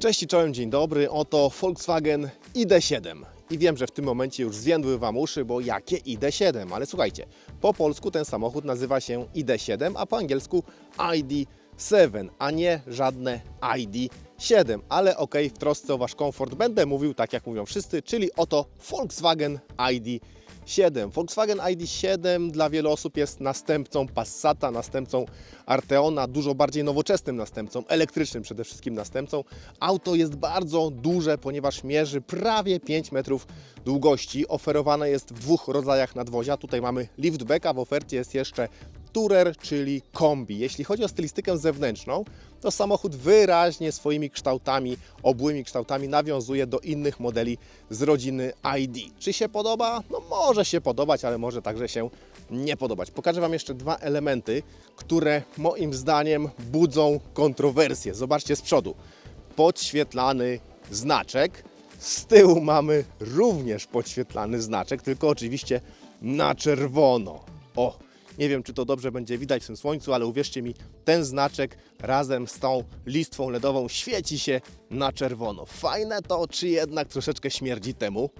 Cześć i czołem, dzień dobry. Oto Volkswagen ID7. I wiem, że w tym momencie już zwiędły Wam uszy, bo jakie ID7? Ale słuchajcie, po polsku ten samochód nazywa się ID7, a po angielsku ID7, a nie żadne ID7. Ale okej, w trosce o Wasz komfort będę mówił tak, jak mówią wszyscy, czyli oto Volkswagen ID7. 7. Volkswagen ID7 dla wielu osób jest następcą Passata, następcą Arteona, dużo bardziej nowoczesnym następcą, elektrycznym przede wszystkim następcą. Auto jest bardzo duże, ponieważ mierzy prawie 5 metrów długości. Oferowane jest w dwóch rodzajach nadwozia. Tutaj mamy liftback, a w ofercie jest jeszcze Tourer, czyli kombi. Jeśli chodzi o stylistykę zewnętrzną, to samochód wyraźnie swoimi kształtami, obłymi kształtami nawiązuje do innych modeli z rodziny ID. Czy się podoba? No może się podobać, ale może także się nie podobać. Pokażę Wam jeszcze dwa elementy, które moim zdaniem budzą kontrowersje. Zobaczcie z przodu. Podświetlany znaczek. Z tyłu mamy również podświetlany znaczek, tylko oczywiście na czerwono. O, nie wiem, czy to dobrze będzie widać w tym słońcu, ale uwierzcie mi, ten znaczek razem z tą listwą LEDową świeci się na czerwono. Fajne to, czy jednak troszeczkę śmierdzi temu?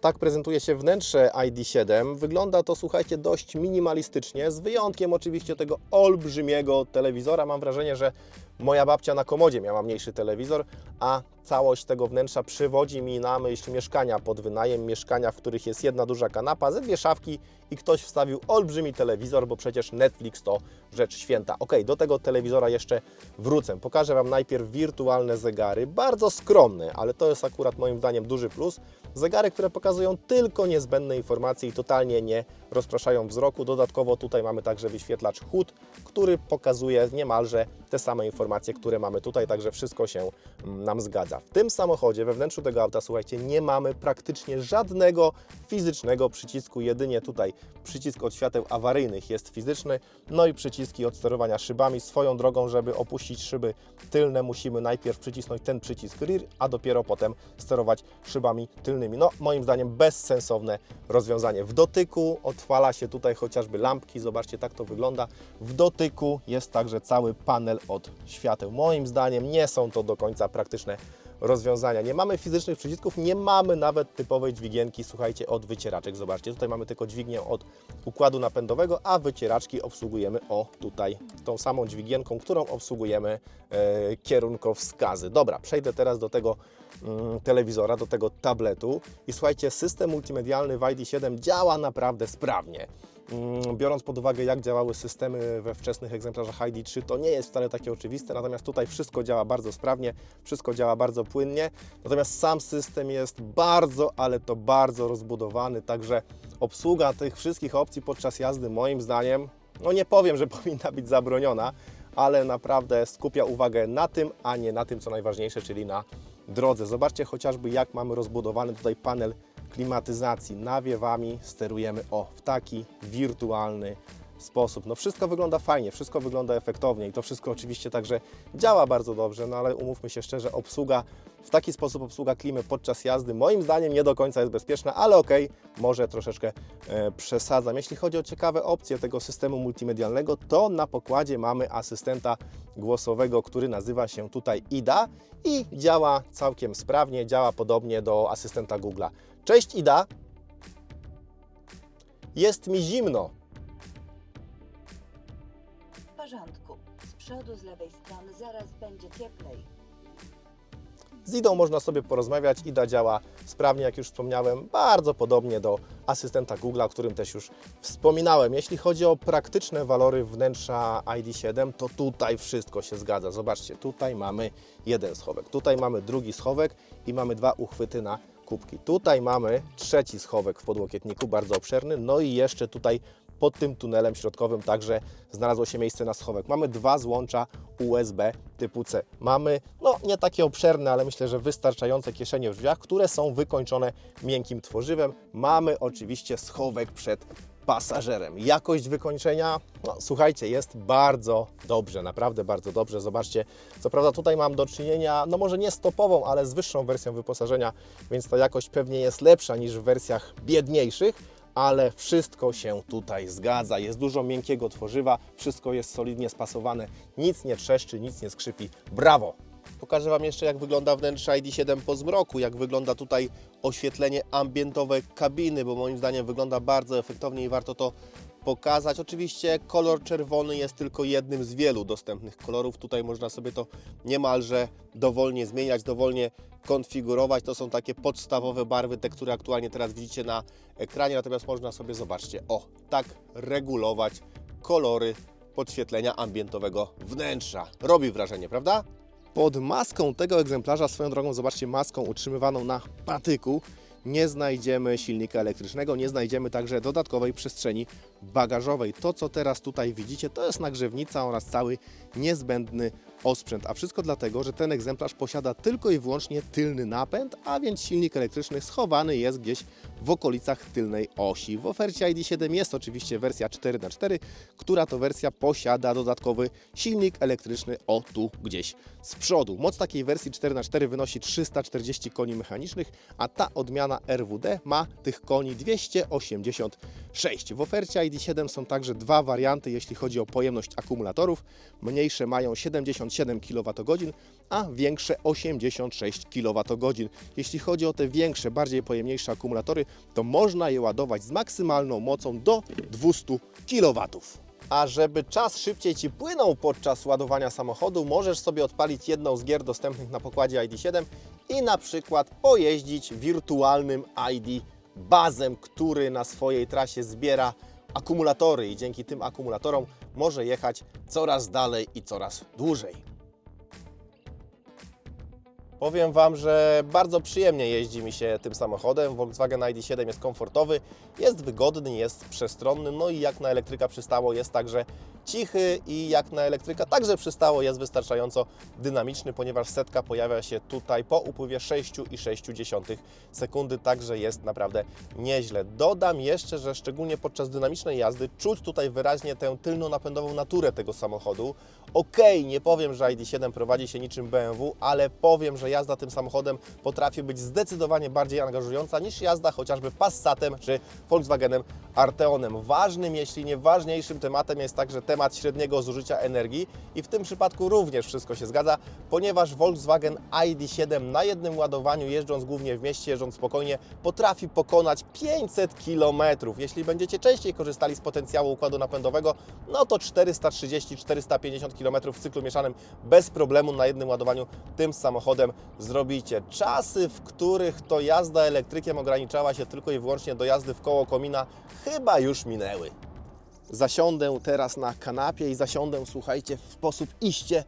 Tak prezentuje się wnętrze ID7. Wygląda to, słuchajcie, dość minimalistycznie, z wyjątkiem oczywiście tego olbrzymiego telewizora. Mam wrażenie, że moja babcia na komodzie miała mniejszy telewizor, a całość tego wnętrza przywodzi mi na myśl mieszkania pod wynajem, mieszkania, w których jest jedna duża kanapa, ze dwie szafki i ktoś wstawił olbrzymi telewizor, bo przecież Netflix to rzecz święta. Ok, do tego telewizora jeszcze wrócę. Pokażę Wam najpierw wirtualne zegary, bardzo skromne, ale to jest akurat moim zdaniem duży plus. Zegary, które pokazują tylko niezbędne informacje i totalnie nie rozpraszają wzroku. Dodatkowo tutaj mamy także wyświetlacz HUD, który pokazuje niemalże te same informacje, które mamy tutaj, także wszystko się mm, nam zgadza. W tym samochodzie, we wnętrzu tego auta, słuchajcie, nie mamy praktycznie żadnego fizycznego przycisku, jedynie tutaj przycisk od świateł awaryjnych jest fizyczny, no i przyciski od sterowania szybami. Swoją drogą, żeby opuścić szyby tylne, musimy najpierw przycisnąć ten przycisk rear, a dopiero potem sterować szybami tylnymi. No, moim zdaniem bezsensowne rozwiązanie. W dotyku odpala się tutaj chociażby lampki, zobaczcie, tak to wygląda. W dotyku jest także cały panel od świateł. Moim zdaniem nie są to do końca praktyczne rozwiązania. Nie mamy fizycznych przycisków, nie mamy nawet typowej dźwigienki, słuchajcie, od wycieraczek. Zobaczcie, tutaj mamy tylko dźwignię od układu napędowego, a wycieraczki obsługujemy o tutaj tą samą dźwigienką, którą obsługujemy e, kierunkowskazy. Dobra, przejdę teraz do tego mm, telewizora, do tego tabletu i słuchajcie, system multimedialny w ID7 działa naprawdę sprawnie. Mm, Biorąc pod uwagę, jak działały systemy we wczesnych egzemplarzach ID3, to nie jest wcale takie oczywiste, natomiast tutaj wszystko działa bardzo sprawnie, wszystko działa bardzo płynnie, natomiast sam system jest bardzo, ale to bardzo rozbudowany, także obsługa tych wszystkich opcji podczas jazdy, moim zdaniem, no nie powiem, że powinna być zabroniona, ale naprawdę skupia uwagę na tym, a nie na tym, co najważniejsze, czyli na drodze. Zobaczcie chociażby, jak mamy rozbudowany tutaj panel klimatyzacji. Nawiewami sterujemy o w taki wirtualny sposób. No wszystko wygląda fajnie, wszystko wygląda efektownie i to wszystko oczywiście także działa bardzo dobrze, no ale umówmy się szczerze, obsługa w taki sposób obsługa klimy podczas jazdy moim zdaniem nie do końca jest bezpieczna, ale okej, może troszeczkę e, przesadzam. Jeśli chodzi o ciekawe opcje tego systemu multimedialnego, to na pokładzie mamy asystenta głosowego, który nazywa się tutaj IDA i działa całkiem sprawnie, działa podobnie do asystenta Google'a. Cześć Ida! Jest mi zimno. Porządku. Z przodu, z lewej strony zaraz będzie cieplej. Z IDą można sobie porozmawiać. IDA działa sprawnie, jak już wspomniałem, bardzo podobnie do asystenta Google, o którym też już wspominałem. Jeśli chodzi o praktyczne walory wnętrza ID7, to tutaj wszystko się zgadza. Zobaczcie, tutaj mamy jeden schowek, tutaj mamy drugi schowek i mamy dwa uchwyty na kubki. Tutaj mamy trzeci schowek w podłokietniku, bardzo obszerny, no i jeszcze tutaj pod tym tunelem środkowym także znalazło się miejsce na schowek. Mamy dwa złącza USB typu C. Mamy, no nie takie obszerne, ale myślę, że wystarczające kieszenie w drzwiach, które są wykończone miękkim tworzywem. Mamy oczywiście schowek przed pasażerem. Jakość wykończenia, no słuchajcie, jest bardzo dobrze, naprawdę bardzo dobrze. Zobaczcie, co prawda tutaj mam do czynienia, no może nie z topową, ale z wyższą wersją wyposażenia, więc ta jakość pewnie jest lepsza niż w wersjach biedniejszych, ale wszystko się tutaj zgadza. Jest dużo miękkiego tworzywa, wszystko jest solidnie spasowane, nic nie trzeszczy, nic nie skrzypi. Brawo! Pokażę Wam jeszcze, jak wygląda wnętrze ID7 po zmroku, jak wygląda tutaj oświetlenie ambientowe kabiny, bo moim zdaniem wygląda bardzo efektownie i warto to pokazać. Oczywiście kolor czerwony jest tylko jednym z wielu dostępnych kolorów. Tutaj można sobie to niemalże dowolnie zmieniać, dowolnie konfigurować. To są takie podstawowe barwy, te, które aktualnie teraz widzicie na ekranie. Natomiast można sobie, zobaczcie, o, tak regulować kolory podświetlenia ambientowego wnętrza. Robi wrażenie, prawda? Pod maską tego egzemplarza, swoją drogą, zobaczcie, maską utrzymywaną na patyku, nie znajdziemy silnika elektrycznego, nie znajdziemy także dodatkowej przestrzeni bagażowej. To, co teraz tutaj widzicie, to jest nagrzewnica oraz cały niezbędny osprzęt. A wszystko dlatego, że ten egzemplarz posiada tylko i wyłącznie tylny napęd, a więc silnik elektryczny schowany jest gdzieś w okolicach tylnej osi. W ofercie ID7 jest oczywiście wersja 4x4, która to wersja posiada dodatkowy silnik elektryczny o tu gdzieś z przodu. Moc takiej wersji 4x4 wynosi 340 koni mechanicznych, a ta odmiana RWD ma tych koni 286. W ofercie ID7 są także dwa warianty, jeśli chodzi o pojemność akumulatorów. Mniejsze mają 77 kWh, a większe 86 kWh. Jeśli chodzi o te większe, bardziej pojemniejsze akumulatory, to można je ładować z maksymalną mocą do 200 kW. A żeby czas szybciej Ci płynął podczas ładowania samochodu, możesz sobie odpalić jedną z gier dostępnych na pokładzie ID7 i na przykład pojeździć wirtualnym ID bazem, który na swojej trasie zbiera akumulatory i dzięki tym akumulatorom może jechać coraz dalej i coraz dłużej. Powiem Wam, że bardzo przyjemnie jeździ mi się tym samochodem. Volkswagen ID7 jest komfortowy, jest wygodny, jest przestronny, no i jak na elektryka przystało jest także cichy i jak na elektryka także przystało jest wystarczająco dynamiczny, ponieważ setka pojawia się tutaj po upływie 6,6 sekundy, także jest naprawdę nieźle. Dodam jeszcze, że szczególnie podczas dynamicznej jazdy czuć tutaj wyraźnie tę tylno-napędową naturę tego samochodu. Okej, nie powiem, że ID7 prowadzi się niczym BMW, ale powiem, że jazda tym samochodem potrafi być zdecydowanie bardziej angażująca niż jazda chociażby Passatem czy Volkswagenem Arteonem. Ważnym, jeśli nie ważniejszym tematem jest także temat średniego zużycia energii i w tym przypadku również wszystko się zgadza, ponieważ Volkswagen ID7 na jednym ładowaniu, jeżdżąc głównie w mieście, jeżdżąc spokojnie, potrafi pokonać 500 km. Jeśli będziecie częściej korzystali z potencjału układu napędowego, no to 430-450 km w cyklu mieszanym bez problemu na jednym ładowaniu tym samochodem zrobicie. Czasy, w których to jazda elektrykiem ograniczała się tylko i wyłącznie do jazdy w koło komina, chyba już minęły. Zasiądę teraz na kanapie i zasiądę, słuchajcie, w sposób iście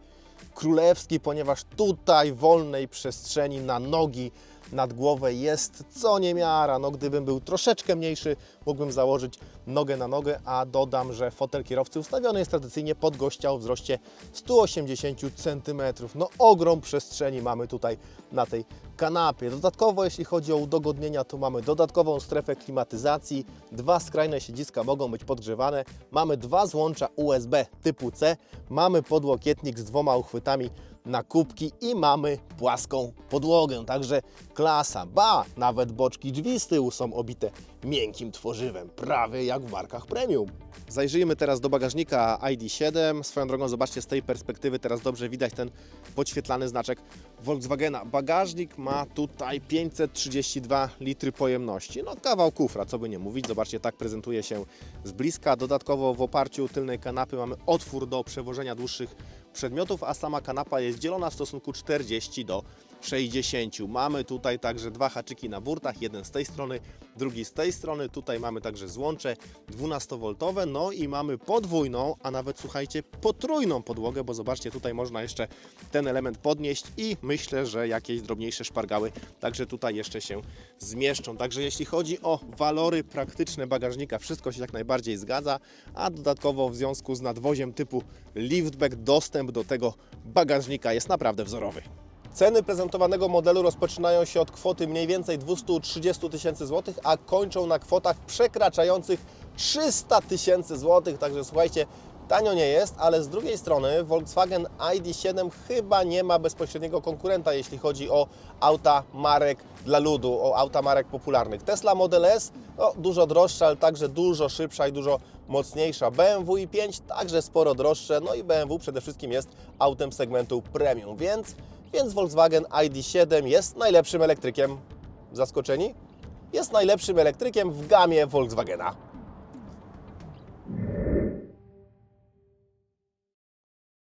królewski, ponieważ tutaj wolnej przestrzeni na nogi nad głowę jest co niemiara. No, gdybym był troszeczkę mniejszy, mógłbym założyć nogę na nogę, a dodam, że fotel kierowcy ustawiony jest tradycyjnie pod gościa o wzroście 180 cm. No ogrom przestrzeni mamy tutaj na tej kanapie. Dodatkowo, jeśli chodzi o udogodnienia, to mamy dodatkową strefę klimatyzacji, dwa skrajne siedziska mogą być podgrzewane, mamy dwa złącza USB typu C, mamy podłokietnik z dwoma uchwytami na kubki i mamy płaską podłogę, także klasa, ba, nawet boczki drzwi z tyłu są obite miękkim tworzywem, prawie jak w markach premium. Zajrzyjmy teraz do bagażnika ID7. Swoją drogą, zobaczcie z tej perspektywy, teraz dobrze widać ten podświetlany znaczek Volkswagena. Bagażnik ma tutaj 532 litry pojemności. No kawał kufra, co by nie mówić. Zobaczcie, tak prezentuje się z bliska. Dodatkowo w oparciu tylnej kanapy mamy otwór do przewożenia dłuższych przedmiotów, a sama kanapa jest dzielona w stosunku 40 do 60. Mamy tutaj także dwa haczyki na burtach, jeden z tej strony, drugi z tej strony. Tutaj mamy także złącze 12V, no i mamy podwójną, a nawet słuchajcie, potrójną podłogę, bo zobaczcie, tutaj można jeszcze ten element podnieść i myślę, że jakieś drobniejsze szpargały także tutaj jeszcze się zmieszczą. Także jeśli chodzi o walory praktyczne bagażnika, wszystko się jak najbardziej zgadza, a dodatkowo w związku z nadwoziem typu liftback dostęp do tego bagażnika jest naprawdę wzorowy. Ceny prezentowanego modelu rozpoczynają się od kwoty mniej więcej 230 tysięcy złotych, a kończą na kwotach przekraczających 300 tysięcy złotych. Także słuchajcie, tanio nie jest, ale z drugiej strony Volkswagen ID7 chyba nie ma bezpośredniego konkurenta, jeśli chodzi o auta marek dla ludu, o auta marek popularnych. Tesla Model S no, dużo droższa, ale także dużo szybsza i dużo mocniejsza. BMW i5 także sporo droższe, no i BMW przede wszystkim jest autem segmentu premium, więc Więc Volkswagen ID7 jest najlepszym elektrykiem. Zaskoczeni? Jest najlepszym elektrykiem w gamie Volkswagena.